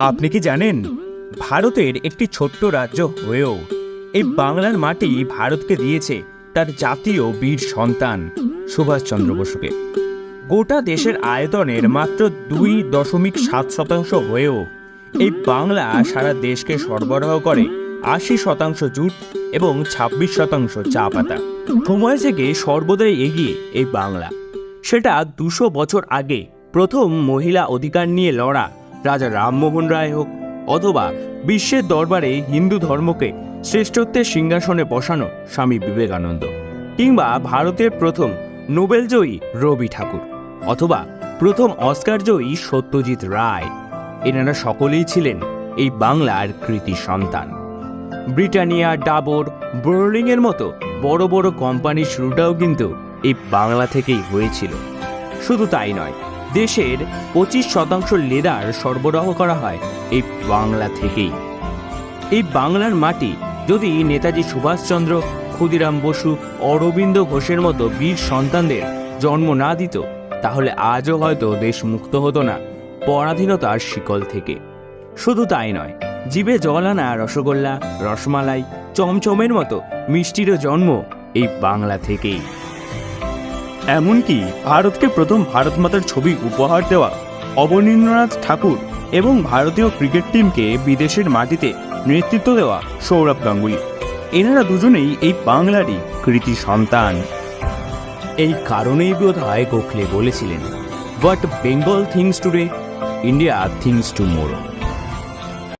আপনি কি জানেন, ভারতের একটি ছোট্ট রাজ্য হয়েও এই বাংলার মাটি ভারতকে দিয়েছে তার জাতীয় বীর সন্তান সুভাষচন্দ্র বসুকে। গোটা দেশের আয়তনের মাত্র দুই দশমিক সাত শতাংশ হয়েও এই বাংলা সারা দেশকে সরবরাহ করে আশি শতাংশ জুট এবং ছাব্বিশ শতাংশ চা পাতা। সময় থেকে সর্বদাই এগিয়ে এই বাংলা। সেটা দুশো বছর আগে প্রথম মহিলা অধিকার নিয়ে লড়া রাজা রামমোহন রায় হোক অথবা বিশ্বের দরবারে হিন্দু ধর্মকে শ্রেষ্ঠত্বের সিংহাসনে বসানো স্বামী বিবেকানন্দ কিংবা ভারতের প্রথম নোবেলজয়ী রবি ঠাকুর অথবা প্রথম অস্কার জয়ী সত্যজিৎ রায়। এনারা সকলেই ছিলেন এই বাংলার কৃতি সন্তান। ব্রিটানিয়া, ডাবর, বোর্লিংয়ের মতো বড় বড় কোম্পানির শুরুটাও কিন্তু এই বাংলা থেকেই হয়েছিল। শুধু তাই নয় দেশের পঁচিশ শতাংশ লেদার সরবরাহ করা হয় এই বাংলা থেকেই। এই বাংলার মাটি যদি নেতাজি সুভাষচন্দ্র, ক্ষুদিরাম বসু, অরবিন্দ ঘোষের মতো বীর সন্তানদের জন্ম না দিত, তাহলে আজও হয়তো দেশ মুক্ত হতো না পরাধীনতার শিকল থেকে। শুধু তাই নয়, জিভে জল আনা রসগোল্লা, রসমালাই, চমচমের মতো মিষ্টিরও জন্ম এই বাংলা থেকেই। এমনকি ভারতকে প্রথম ভারত মাতার ছবি উপহার দেওয়া অবনীন্দ্রনাথ ঠাকুর এবং ভারতীয় ক্রিকেট টিমকে বিদেশের মাটিতে নেতৃত্ব দেওয়া সৌরভ গাঙ্গুলি। এনারা দুজনেই এই বাংলারই কৃতি সন্তান। এই কারণেই বোধ হয় গোখলে বলেছিলেন but Bengal thinks today India thinks tomorrow